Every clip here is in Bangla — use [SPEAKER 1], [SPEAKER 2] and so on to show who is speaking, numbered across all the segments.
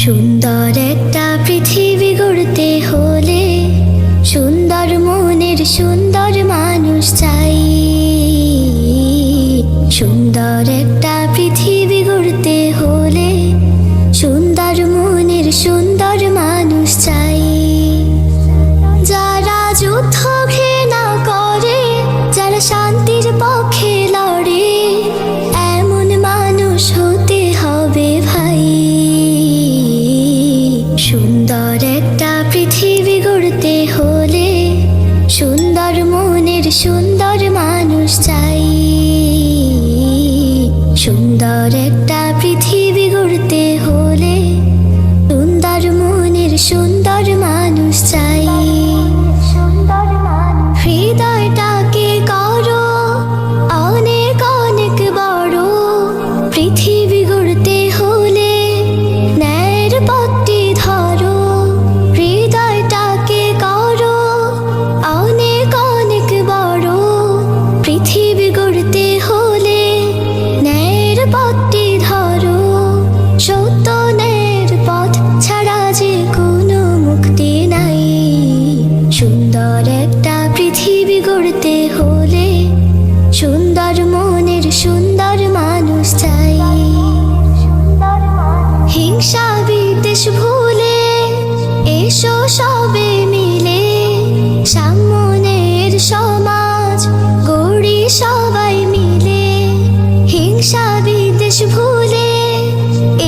[SPEAKER 1] সুন্দর একটা পৃথিবী গড়তে হলে সুন্দর মনের সুন্দর মানুষ চাই। সুন্দর একটা পৃথিবী গড়তে হলে সুন্দর মনের সুন্দর মানুষ চাই। যারা যুদ্ধ ঘৃণা করে, যারা শান্তির পক্ষে সুন্দর মানুষ চাই। সুন্দর একটা পৃথিবী গড়তে হলে সুন্দর মনের সুন্দর গড়তে হলে সুন্দর মনের সুন্দর মানুষ চাই। হিংসা বিদ্বেষ ভুলে এসো সবে মিলে। সামনের সমাজ গড়ি সবাই মিলে। হিংসা বিদ্বেষ ভুলে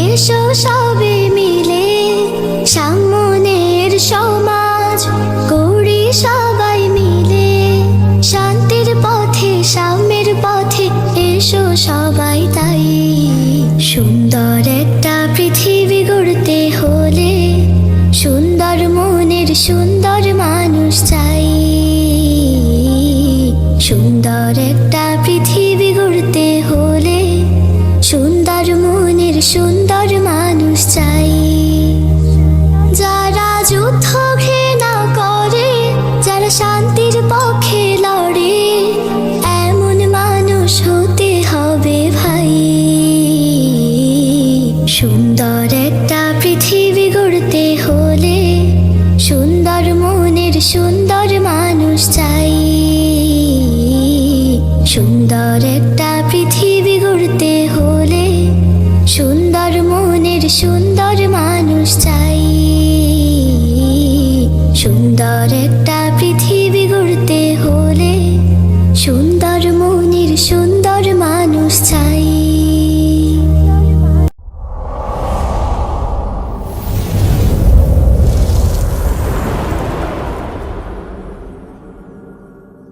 [SPEAKER 1] এসো সবে সুন্দর একটা পৃথিবী গড়তে হলে সুন্দর মনের সুন্দর মানুষ চাই। সুন্দর একটা পৃথিবী গড়তে হলে সুন্দর মনের সুন্দর মানুষ চাই। যারা যুদ্ধ ঘৃণা করে, যারা শান্তির পক্ষে সুন্দর সুন্দর মানুষ চাই। সুন্দর একটা পৃথিবী গড়তে